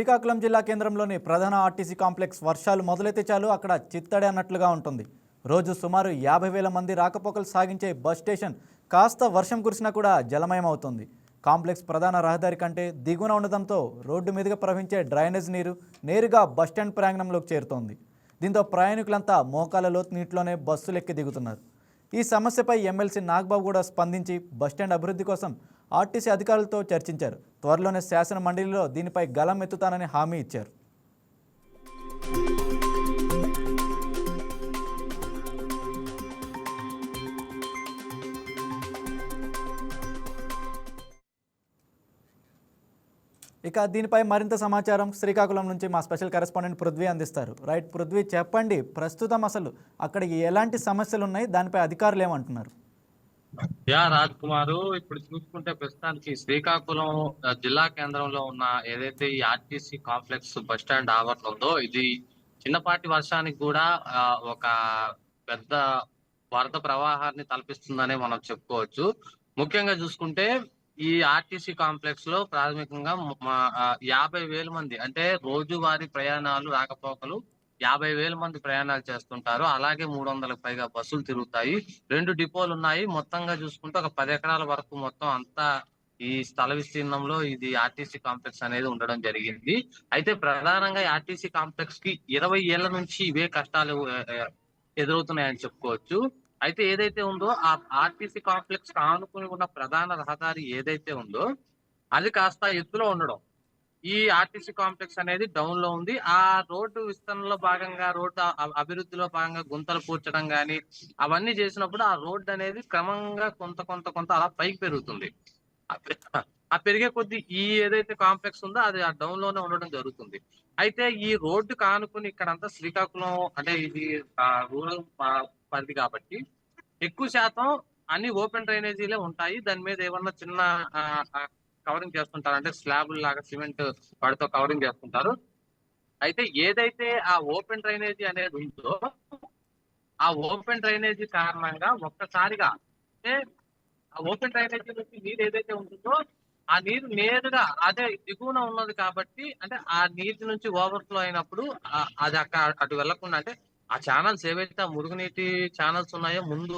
శ్రీకాకుళం జిల్లా కేంద్రంలోని ప్రధాన ఆర్టీసీ కాంప్లెక్స్ వర్షాలు మొదలైతే చాలు అక్కడ చిత్తడి అన్నట్లుగా ఉంటుంది. రోజు సుమారు యాభై వేల మంది రాకపోకలు సాగించే బస్ స్టేషన్ కాస్త వర్షం కురిసినా కూడా జలమయం అవుతుంది కాంప్లెక్స్ ప్రధాన రహదారి కంటే దిగువన ఉండడంతో రోడ్డు మీదుగా ప్రవహించే డ్రైనేజ్ నీరు నేరుగా బస్టాండ్ ప్రాంగణంలోకి చేరుతోంది. దీంతో ప్రయాణికులంతా మోకాల లోతు నీటిలోనే బస్సులు ఎక్కి దిగుతున్నారు. ఈ సమస్యపై ఎమ్మెల్సీ నాగబాబు కూడా స్పందించి బస్టాండ్ అభివృద్ధి కోసం ఆర్టీసీ అధికారులతో చర్చించారు. త్వరలోనే శాసన మండలిలో దీనిపై గలం ఎత్తుతానని హామీ ఇచ్చారు. ఇక దీనిపై మరింత సమాచారం శ్రీకాకుళం నుంచి మా స్పెషల్ కరెస్పాండెంట్ పృథ్వీ అందిస్తారు. రైట్ పృథ్వీ చెప్పండి ప్రస్తుతం అసలు అక్కడ ఎలాంటి సమస్యలు ఉన్నాయి దానిపై అధికారులు ఏమంటున్నారు? యా రాజ్ కుమారు ఇప్పుడు చూసుకుంటే ప్రస్తుతానికి శ్రీకాకుళం జిల్లా కేంద్రంలో ఉన్న ఏదైతే ఈ ఆర్టీసీ కాంప్లెక్స్ బస్ స్టాండ్ ఆవరణ ఉందో ఇది చిన్నపాటి వర్షానికి కూడా ఒక పెద్ద వరద ప్రవాహాన్ని తలపిస్తుందనే మనం చెప్పుకోవచ్చు. ముఖ్యంగా చూసుకుంటే ఈ ఆర్టీసీ కాంప్లెక్స్లో ప్రాథమికంగా మా- యాభై వేల మంది అంటే రోజువారీ ప్రయాణాలు రాకపోకలు యాభై వేల మంది ప్రయాణాలు చేస్తుంటారు. అలాగే మూడు వందలకు పైగా బస్సులు తిరుగుతాయి. రెండు డిపోలు ఉన్నాయి. మొత్తంగా చూసుకుంటే ఒక పది ఎకరాల వరకు మొత్తం అంతా ఈ స్థల విస్తీర్ణంలో ఇది ఆర్టీసీ కాంప్లెక్స్ అనేది ఉండడం జరిగింది. అయితే ప్రధానంగా ఆర్టీసీ కాంప్లెక్స్కి ఇరవై ఏళ్ళ నుంచి ఇవే కష్టాలు ఎదురవుతున్నాయని చెప్పుకోవచ్చు. అయితే ఏదైతే ఉందో ఆ ఆర్టీసీ కాంప్లెక్స్ ఆనుకుని ఉన్న ప్రధాన రహదారి ఏదైతే ఉందో అది కాస్త ఎత్తులో ఉండడం. ఈ ఆర్టీసీ కాంప్లెక్స్ అనేది డౌన్లో ఉంది. ఆ రోడ్డు విస్తరణలో భాగంగా రోడ్డు అభివృద్ధిలో భాగంగా గుంతలు పూడ్చడం గాని అవన్నీ చేసినప్పుడు ఆ రోడ్డు అనేది క్రమంగా కొంత కొంత కొంత అలా పైకి పెరుగుతుంది. ఆ పెరిగే కొద్ది ఈ ఏదైతే కాంప్లెక్స్ ఉందో అది ఆ డౌన్లోనే ఉండడం జరుగుతుంది. అయితే ఈ రోడ్డు కానుకుని ఇక్కడంతా శ్రీకాకుళం అంటే ఇది రూరల్ పరిధి కాబట్టి ఎక్కువ శాతం అన్ని ఓపెన్ డ్రైనేజీలే ఉంటాయి. దాని మీద ఏమన్నా చిన్న కవరింగ్ చేస్తుంటారు. అంటే స్లాబ్ లాగా సిమెంట్ వాటితో కవరింగ్ చేస్తుంటారు. అయితే ఏదైతే ఆ ఓపెన్ డ్రైనేజీ అనేది ఉందో ఆ ఓపెన్ డ్రైనేజీ కారణంగా ఒక్కసారిగా అంటే ఆ ఓపెన్ డ్రైనేజీ నుంచి నీరు ఏదైతే ఉంటుందో ఆ నీరు నేరుగా అదే దిగువన ఉన్నది కాబట్టి అంటే ఆ నీటి నుంచి ఓవర్ఫ్లో అయినప్పుడు అది అక్కడ అటు వెళ్ళకుండా అంటే ఆ ఛానల్స్ ఏవైతే ఆ మురుగునీటి ఛానల్స్ ఉన్నాయో ముందు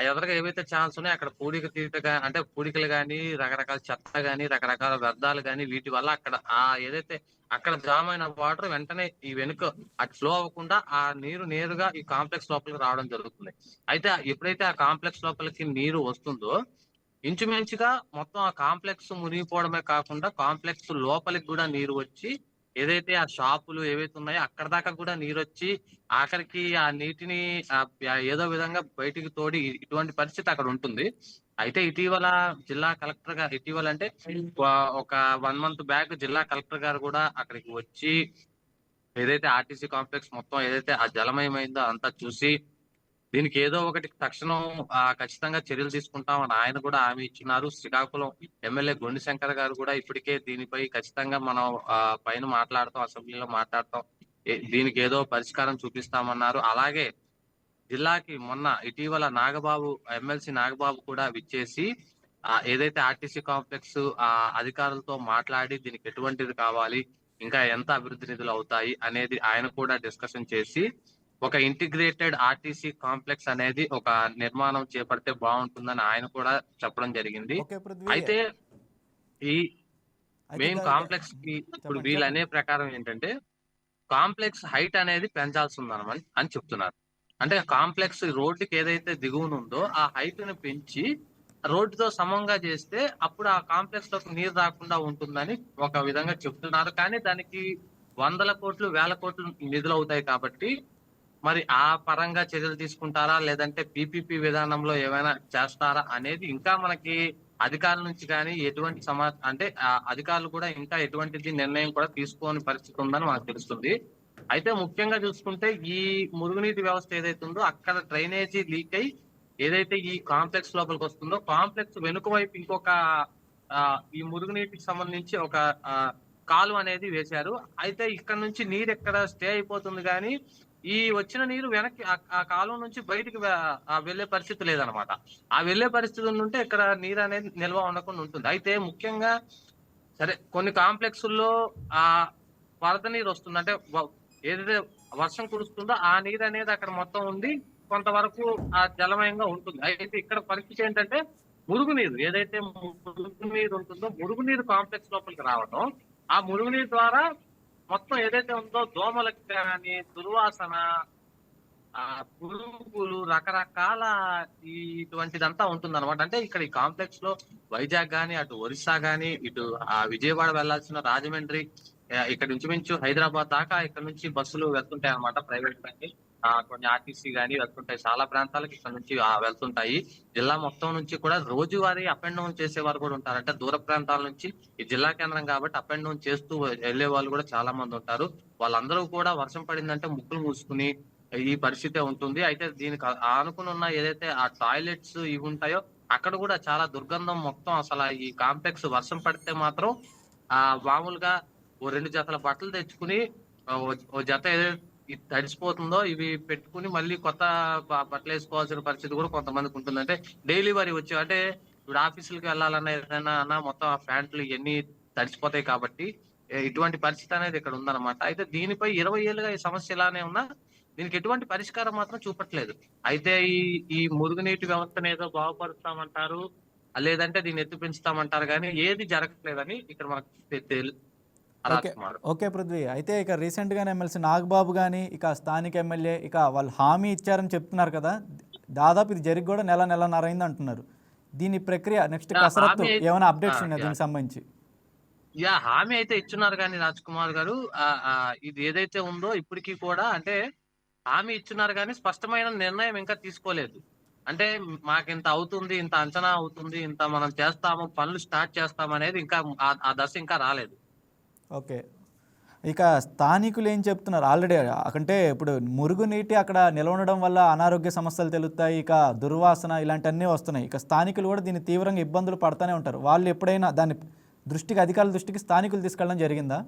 ఆ ఎదురుగా ఏవైతే ఛాన్స్ ఉన్నాయో అక్కడ పూడిక తీతగా అంటే పూడికలు కానీ రకరకాల చెత్త కానీ రకరకాల వ్యర్థాలు కానీ వీటి వల్ల అక్కడ ఆ ఏదైతే అక్కడ జామ్ అయిన వాటర్ వెంటనే ఈ వెనుక అటు ఫ్లో అవ్వకుండా ఆ నీరు నేరుగా ఈ కాంప్లెక్స్ లోపలికి రావడం జరుగుతుంది. అయితే ఎప్పుడైతే ఆ కాంప్లెక్స్ లోపలికి నీరు వస్తుందో ఇంచుమించుగా మొత్తం ఆ కాంప్లెక్స్ మునిగిపోవడమే కాకుండా కాంప్లెక్స్ లోపలికి కూడా నీరు వచ్చి ఏదైతే ఆ షాపులు ఏవైతే ఉన్నాయో అక్కడ దాకా కూడా నీరు వచ్చి ఆఖరికి ఆ నీటిని ఏదో విధంగా బయటికి తోడి ఇటువంటి పరిస్థితి అక్కడ ఉంటుంది. అయితే ఇటీవల జిల్లా కలెక్టర్ గారు ఇటీవల అంటే ఒక వన్ మంత్ బ్యాక్ జిల్లా కలెక్టర్ గారు కూడా అక్కడికి వచ్చి ఏదైతే ఆర్టీసీ కాంప్లెక్స్ మొత్తం ఏదైతే ఆ జలమయమైందో అంతా చూసి దీనికి ఏదో ఒకటి తక్షణం ఆ, ఖచ్చితంగా చర్యలు తీసుకుంటామని ఆయన కూడా హామీ ఇచ్చినారు. శ్రీకాకుళం ఎమ్మెల్యే గొండి శంకర్ గారు కూడా ఇప్పటికే దీనిపై ఖచ్చితంగా మనం ఆ, పైన మాట్లాడతాం అసెంబ్లీలో మాట్లాడతాం. దీనికి ఏదో పరిష్కారం చూపిస్తామన్నారు. అలాగే జిల్లాకి మొన్న ఇటీవల నాగబాబు ఎమ్మెల్సీ నాగబాబు కూడా విచ్చేసి ఏదైతే ఆర్టీసీ కాంప్లెక్స్ ఆ అధికారులతో మాట్లాడి దీనికి ఎటువంటిది కావాలి ఇంకా ఎంత అభివృద్ధి నిధులు అవుతాయి అనేది ఆయన కూడా డిస్కషన్ చేసి ఒక ఇంటిగ్రేటెడ్ ఆర్టీసీ కాంప్లెక్స్ అనేది ఒక నిర్మాణం చేపడితే బాగుంటుందని ఆయన కూడా చెప్పడం జరిగింది. అయితే ఈ మెయిన్ కాంప్లెక్స్కి ఇప్పుడు వీళ్ళు. అనే ప్రకారం ఏంటంటే కాంప్లెక్స్ హైట్ అనేది పెంచాల్సి ఉందన్నమని అని చెప్తున్నారు. అంటే కాంప్లెక్స్ రోడ్డుకి ఏదైతే దిగువన ఉందో ఆ హైట్ని పెంచి రోడ్డుతో సమంగా చేస్తే అప్పుడు ఆ కాంప్లెక్స్లోకి నీరు రాకుండా ఉంటుందని ఒక విధంగా చెప్తున్నారు. కానీ దానికి వందల కోట్లు వేల కోట్లు నిధులు అవుతాయి కాబట్టి మరి ఆ పరంగా చర్యలు తీసుకుంటారా? లేదంటే పిపిపి విధానంలో ఏమైనా చేస్తారా అనేది ఇంకా మనకి అధికారుల నుంచి కానీ ఎటువంటి సమా అంటే ఆ అధికారులు కూడా ఇంకా ఎటువంటిది నిర్ణయం కూడా తీసుకోని పరిస్థితి ఉందని మనకు తెలుస్తుంది. అయితే ముఖ్యంగా చూసుకుంటే ఈ మురుగునీటి వ్యవస్థ ఏదైతే ఉందో అక్కడ డ్రైనేజీ లీక్ అయి ఏదైతే ఈ కాంప్లెక్స్ లోపలికి వస్తుందో కాంప్లెక్స్ వెనుక వైపు ఇంకొక ఆ, ఈ మురుగునీటికి సంబంధించి ఒక కాలువ అనేది వేశారు. అయితే ఇక్కడ నుంచి నీరు ఎక్కడ స్టే అయిపోతుంది కానీ ఈ వచ్చిన నీరు వెనక్కి ఆ- కాలం నుంచి బయటికి ఆ వెళ్ళే పరిస్థితి లేదనమాట ఆ వెళ్ళే పరిస్థితి ఉంటే ఇక్కడ నీరు అనేది నిల్వ ఉండకుండా ఉంటుంది. అయితే ముఖ్యంగా సరే కొన్ని కాంప్లెక్సుల్లో ఆ వరద నీరు వస్తుంది. అంటే ఏదైతే వర్షం కురుస్తుందో ఆ నీరు అనేది అక్కడ మొత్తం ఉంది కొంతవరకు ఆ జలమయంగా ఉంటుంది. అయితే ఇక్కడ పరిస్థితి ఏంటంటే మురుగునీరు ఏదైతే మురుగునీరు ఉంటుందో మురుగునీరు కాంప్లెక్స్ లోపలికి రావడం ఆ మురుగునీరు ద్వారా మొత్తం ఏదైతే ఉందో దోమలకు కానీ దుర్వాసన ఆ పురుగులు రకరకాల ఇటువంటిదంతా ఉంటుంది అనమాట అంటే ఇక్కడ ఈ కాంప్లెక్స్లో వైజాగ్ గానీ అటు ఒరిస్సా గానీ ఇటు ఆ విజయవాడ వెళ్ళాల్సిన రాజమండ్రి ఇక్కడ నుంచి మించు హైదరాబాద్ దాకా ఇక్కడ నుంచి బస్సులు వెళ్తుంటాయి అనమాట ప్రైవేట్ బండి. కొన్ని ఆర్టీసీ కానీ వెళ్తుంటాయి చాలా ప్రాంతాలకు ఇక్కడ నుంచి వెళ్తుంటాయి. జిల్లా మొత్తం నుంచి కూడా రోజువారీ అప్ అండ్ డౌన్ చేసే వారు కూడా ఉంటారు అంటే దూర ప్రాంతాల నుంచి ఈ జిల్లా కేంద్రం కాబట్టి అప్ అండ్ డౌన్ చేస్తూ వెళ్ళే వాళ్ళు కూడా చాలా మంది ఉంటారు. వాళ్ళందరూ కూడా వర్షం పడిందంటే ముక్కులు మూసుకుని ఈ పరిస్థితి ఉంటుంది. అయితే దీనికి ఆ- ఉన్న ఏదైతే ఆ టాయిలెట్స్ ఇవి ఉంటాయో అక్కడ కూడా చాలా దుర్గంధం మొత్తం అసలు ఈ కాంప్లెక్స్ వర్షం పడితే మాత్రం ఆ మామూలుగా ఓ రెండు జతల బట్టలు తెచ్చుకుని ఓ- ఓ జత ఏదైతే ఇది తడిసిపోతుందో ఇవి పెట్టుకుని మళ్ళీ కొత్త బట్టలు వేసుకోవాల్సిన పరిస్థితి కూడా కొంతమందికి ఉంటుంది అంటే డైలీ వారి వచ్చి అంటే ఇప్పుడు ఆఫీసులకు వెళ్ళాలన్నా ఏదైనా అన్నా మొత్తం ఆ ప్యాంట్లు ఇవన్నీ తడిసిపోతాయి కాబట్టి ఇటువంటి పరిస్థితి అనేది ఇక్కడ ఉందన్నమాట. అయితే దీనిపై ఇరవై ఏళ్ళుగా ఈ సమస్య ఇలానే ఉన్నా దీనికి ఎటువంటి పరిష్కారం మాత్రం చూపట్లేదు. అయితే ఈ ఈ మురుగునీటి వ్యవస్థను ఏదో బాగుపరుస్తామంటారు లేదంటే దీన్ని ఎత్తు పెంచుతామంటారు కానీ ఏది జరగట్లేదని ఇక్కడ మనకు ఓకే. పృథ్వీ. అయితే ఇక రీసెంట్గానే ఎమ్మెల్సీ నాగబాబు కానీ ఇక స్థానిక ఎమ్మెల్యే ఇక వాళ్ళు హామీ ఇచ్చారని చెప్తున్నారు కదా దాదాపు ఇది జరిగి కూడా నెల నెలన్నర అయింది అంటున్నారు. దీని ప్రక్రియ నెక్స్ట్ కసరత్తు ఏమైనా అప్డేట్స్ ఉన్నాయి. దీనికి సంబంధించి? యా హామీ అయితే ఇచ్చున్నారు కానీ రాజ్ కుమార్ గారు ఇది ఏదైతే ఉందో ఇప్పటికీ కూడా అంటే హామీ ఇచ్చున్నారు కానీ స్పష్టమైన నిర్ణయం ఇంకా తీసుకోలేదు. అంటే మాకు ఇంత అవుతుంది ఇంత అంచనా అవుతుంది ఇంత మనం చేస్తాము పనులు స్టార్ట్ చేస్తాం అనేది ఇంకా ఆ దశ ఇంకా రాలేదు. ఓకే. ఇక స్థానికులు ఏం చెప్తున్నారు? ఆల్రెడీ అంటే ఇప్పుడు మురుగునీటి అక్కడ నిలవడం ఉండడం వల్ల అనారోగ్య సమస్యలు తెలుస్తాయి ఇక దుర్వాసన ఇలాంటివన్నీ వస్తున్నాయి. ఇక స్థానికులు కూడా దీన్ని తీవ్రంగా ఇబ్బందులు పడుతూనే ఉంటారు. వాళ్ళు ఎప్పుడైనా దాన్ని దృష్టికి అధికారుల దృష్టికి స్థానికులు తీసుకెళ్ళడం జరిగిందా?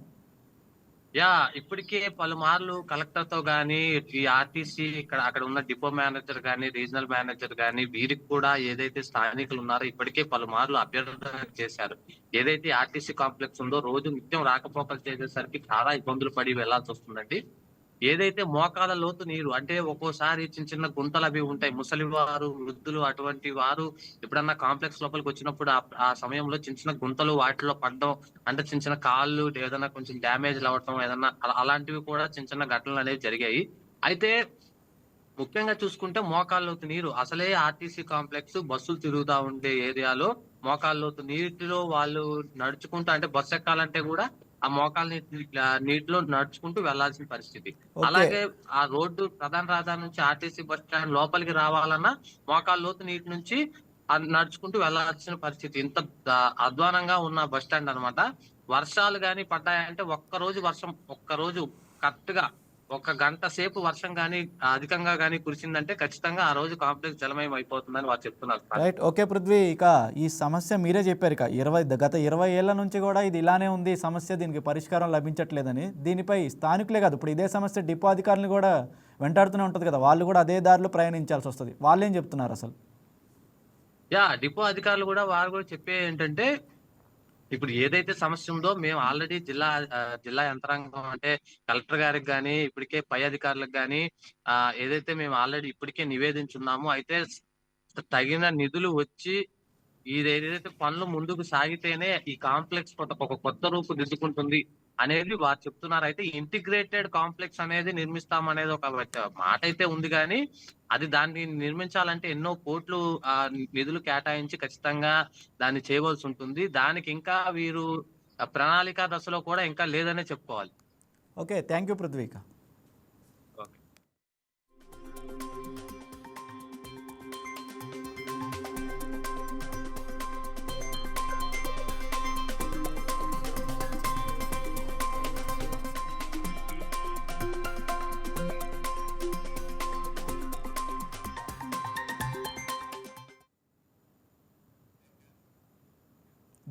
యా ఇప్పటికే పలుమార్లు కలెక్టర్తో గానీ ఈ ఆర్టీసీ ఇక్కడ అక్కడ ఉన్న డిపో మేనేజర్ గానీ రీజనల్ మేనేజర్ గానీ వీరికి కూడా ఏదైతే స్థానికులు ఉన్నారో ఇప్పటికే పలుమార్లు అభ్యర్థన చేశారు. ఏదైతే ఆర్టీసీ కాంప్లెక్స్ ఉందో రోజు నిత్యం రాకపోకలు చేసేసరికి చాలా ఇబ్బందులు పడి వెళ్ళాల్సి వస్తుందండి ఏదైతే మోకాల లోతు నీరు అంటే ఒక్కోసారి చిన్న చిన్న గుంతలు అవి ఉంటాయి. ముసలి వారు వృద్ధులు అటువంటి వారు ఎప్పుడన్నా కాంప్లెక్స్ లోపలికి వచ్చినప్పుడు ఆ- సమయంలో చిన్న చిన్న గుంతలు వాటిలో పడడం అంటే చిన్న చిన్న కాళ్ళు ఏదైనా కొంచెం డ్యామేజ్ అవ్వటం ఏదన్నా అలా- అలాంటివి కూడా చిన్న చిన్న ఘటనలు అనేవి జరిగాయి. అయితే ముఖ్యంగా చూసుకుంటే మోకాళ్ళలోతు నీరు అసలే ఆర్టీసీ కాంప్లెక్స్ బస్సులు తిరుగుతా ఉండే ఏరియాలో మోకాళ్ళలోతు నీటిలో వాళ్ళు నడుచుకుంటూ అంటే బస్సు ఎక్కాలంటే కూడా ఆ ఆ నీటిలో నడుచుకుంటూ వెళ్ళాల్సిన పరిస్థితి. అలాగే ఆ రోడ్డు ప్రధాన రహదారి నుంచి ఆర్టీసీ బస్ స్టాండ్ లోపలికి రావాలన్నా మోకాళ్ళ లోతు నీటి నుంచి నడుచుకుంటూ వెళ్ళాల్సిన పరిస్థితి. ఇంత అధ్వానంగా ఉన్న బస్ స్టాండ్ అన్నమాట. వర్షాలు గాని పడ్డాయంటే ఒక్క రోజు వర్షం ఒక్క రోజు కరెక్ట్గా ఒక గంట సేపు వర్షం గాని అధికంగా గాని కురిసిందంటే ఖచ్చితంగా ఆ రోజు కాంప్లెక్స్ జలమయం అయిపోతుందని వారు చెప్తున్నారు. రైట్. ఓకే పృథ్వీ. ఇక ఈ సమస్య మీరే చెప్పారు ఇక. ఇరవై గత ఇరవై ఏళ్ళ నుంచి కూడా ఇది ఇలానే ఉంది. సమస్య దీనికి పరిష్కారం లభించట్లేదని. దీనిపై స్థానికులే కాదు ఇప్పుడు ఇదే సమస్య డిపో అధికారులు కూడా వెంటాడుతూనే ఉంటుంది కదా. వాళ్ళు కూడా అదే దారిలో ప్రయాణించాల్సి వస్తుంది. వాళ్ళు చెప్తున్నారు అసలు? యా డిపో అధికారులు కూడా వారు కూడా చెప్పే ఏంటంటే ఇప్పుడు ఏదైతే సమస్య ఉందో మేము ఆల్రెడీ జిల్లా జిల్లా యంత్రాంగం అంటే కలెక్టర్ గారికి కానీ ఇప్పటికే పై అధికారులకు కానీ ఆ ఏదైతే మేము ఆల్రెడీ ఇప్పటికే నివేదించున్నామో అయితే తగిన నిధులు వచ్చి ఇది ఏదైతే పనులు ముందుకు సాగితేనే ఈ కాంప్లెక్స్ కొత్త ఒక కొత్త రూపు దిద్దుకుంటుంది. అనేది వారు చెప్తున్నారు. అయితే ఇంటిగ్రేటెడ్ కాంప్లెక్స్ అనేది నిర్మిస్తాం అనేది ఒక మాట అయితే ఉంది కానీ అది దాన్ని నిర్మించాలంటే ఎన్నో కోట్లు ఆ నిధులు కేటాయించి ఖచ్చితంగా దాన్ని చేయవలసి ఉంటుంది. దానికి ఇంకా వీరు ప్రణాళిక దశలో కూడా ఇంకా లేదనే చెప్పుకోవాలి. Okay. Thank you Prithvi